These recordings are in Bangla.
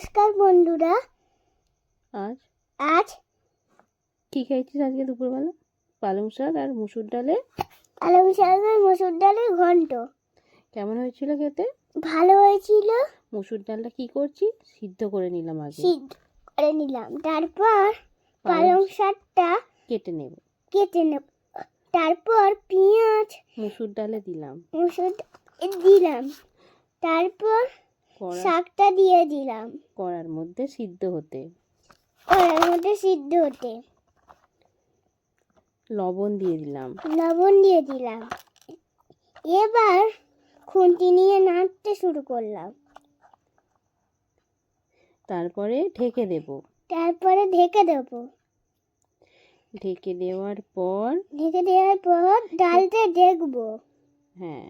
নমস্কার বন্ধুরা। আজ আজ কি খাইছিস আজকে দুপুরবেলা? পালং শাক আর মুসুর ডালে? আলম শাকের মসুর ডালের ঘন্ট। কেমন হয়েছিল খেতে? ভালো হয়েছিল। মুসুর ডালটা কি করছি? সিদ্ধ করে নিলাম আগে। সিদ্ধ করে নিলাম। তারপর পালং শাকটা কেটে নেব। কেটে নেব। তারপর পেঁয়াজ মুসুর ডালে দিলাম। মসুর ডাল দিলাম। তারপর শাকটা দিয়ে দিলাম। কড়ার মধ্যে সিদ্ধ হতে। কড়ার মধ্যে সিদ্ধ হতে। লবণ দিয়ে দিলাম। লবণ দিয়ে দিলাম। এবার খুন্তি নিয়ে নাড়তে শুরু করলাম। তারপরে ঢেকে দেব। তারপরে ঢেকে দেবো। ঢেকে দেওয়ার পর ঢেকে দেওয়ার পর ডালটা দেখব। হ্যাঁ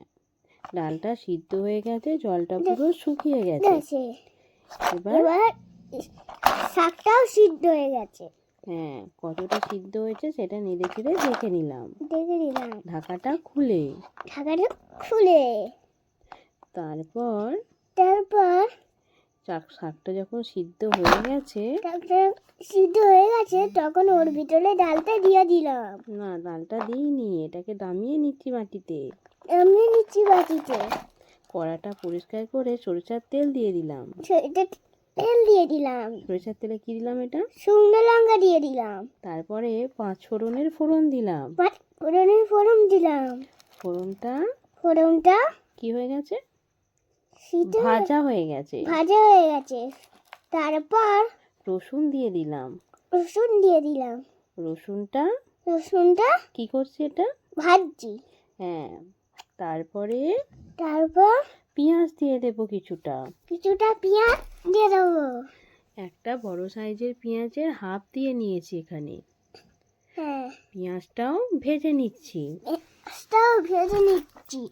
ডালটা সিদ্ধ হয়ে গেছে জলটা পুরো শুকিয়ে গেছে। এবার এবার শাকটাও সিদ্ধ হয়ে গেছে। হ্যাঁ কতটা সিদ্ধ হয়েছে সেটা নেড়ে চেড়ে দেখে নিলাম। দেখে নিলাম। ঢাকাটা খুলে। ঢাকাটা খুলে। তারপর তারপর শাক শাকটা যখন সিদ্ধ হয়ে গেছে সিদ্ধ হয়ে গেছে তখন ওর ভিতরে ডালটা দিয়ে দিলাম। না ডালটা দিইনি এটাকে দামিয়ে নিচ্ছি মাটিতে এমনি নিচ্ছি বাটিতে। কড়াটা পরিষ্কার করে সরিষার তেল দিয়ে দিলাম। সেটা তেল দিয়ে দিলাম। সরিষার তেলে কি দিলাম এটা? শুকনো লঙ্কা দিয়ে দিলাম। তারপরে পাঁচ ফোড়নের ফোড়ন দিলাম। পাঁচ ফোড়নের ফোড়ন দিলাম। ফোড়নটা? ফোড়নটা কি হয়ে গেছে? ভাজা হয়ে গেছে। ভাজা হয়ে গেছে। তারপর রসুন দিয়ে দিলাম। রসুন দিয়ে দিলাম। রসুনটা? রসুনটা কি করছে এটা? ভাজছি। হ্যাঁ তারপরে তারপর পেঁয়াজ দিয়ে দেবো কিছুটা। কিছুটা পেঁয়াজ দিয়ে দেবো। একটা বড় সাইজের পেঁয়াজের হাফ দিয়ে নিয়েছি এখানে। হ্যাঁ। পেঁয়াজটাও ভেজে নিচ্ছি। পেঁয়াজটাও ভেজে নিচ্ছি।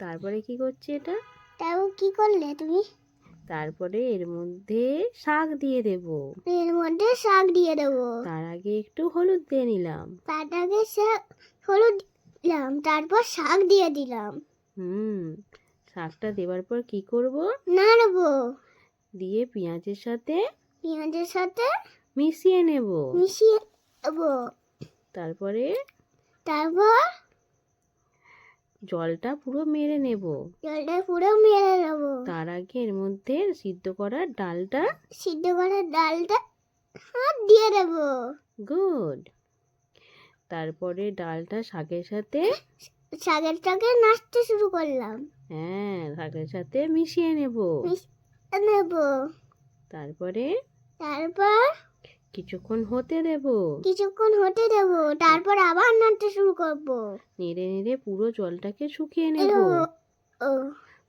তারপরে কি করছি এটা? তাও কি করলে তুমি? তারপরে এর মধ্যে শাক দিয়ে দেব। এর মধ্যে শাক দিয়ে দেবো। তার আগে একটু হলুদ দিয়ে নিলাম। তার আগে শাক হলুদ দিলাম তারপর শাক দিয়ে দিলাম। হুম শাকটা দেওয়ার পর কি করব? নাড়বো। দিয়ে পেঁয়াজের সাথে পেঁয়াজের সাথে মিশিয়ে নেব। মিশিয়ে দেবো তারপরে তারপর জলটা পুরো মেরে নেব। জলটা পুরো মেরে দেবো তার আগে এর মধ্যে সিদ্ধ করা ডালটা সিদ্ধ করা ডালটা হাত দিয়ে দেবো। গুড। তারপরে ডালটা শাকের সাথে শাকের টাকে নাচতে শুরু করলাম। হ্যাঁ শাকের সাথে মিশিয়ে নেব। নেব। তারপরে তারপর কিছুক্ষণ হতে দেব। কিছুক্ষণ হতে দেবো তারপর আবার নাড়তে শুরু করব। নেড়ে নেড়ে পুরো জলটাকে শুকিয়ে নেব।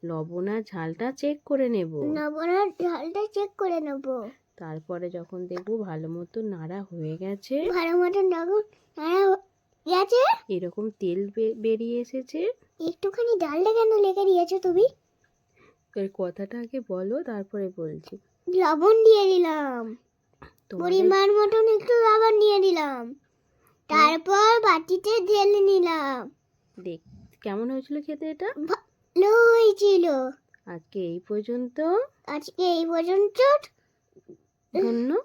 লবণ আর ঝালটা চেক করে নেব। নবনার ঝালটা চেক করে নেব। তারপরে যখন দেখব ভালো মতো নাড়া হয়ে গেছে। ভালো যখন নাড়া গেছে। এরকম তেল বেরিয়ে এসেছে। একটুখানি ডালটা কেন লেগে দিয়েছ তুমি? এর কথাটা আগে বলো তারপরে বলছি। লবণ দিয়ে দিলাম। পরিমাণ মতন একটু লবণ নিয়ে নিলাম। তারপর বাটিতে ঢেলে নিলাম। দেখ কেমন হয়েছিল খেতে এটা? ভালো হয়েছিল। আজকে এই পর্যন্ত। আজকে এই পর্যন্ত ধন্য।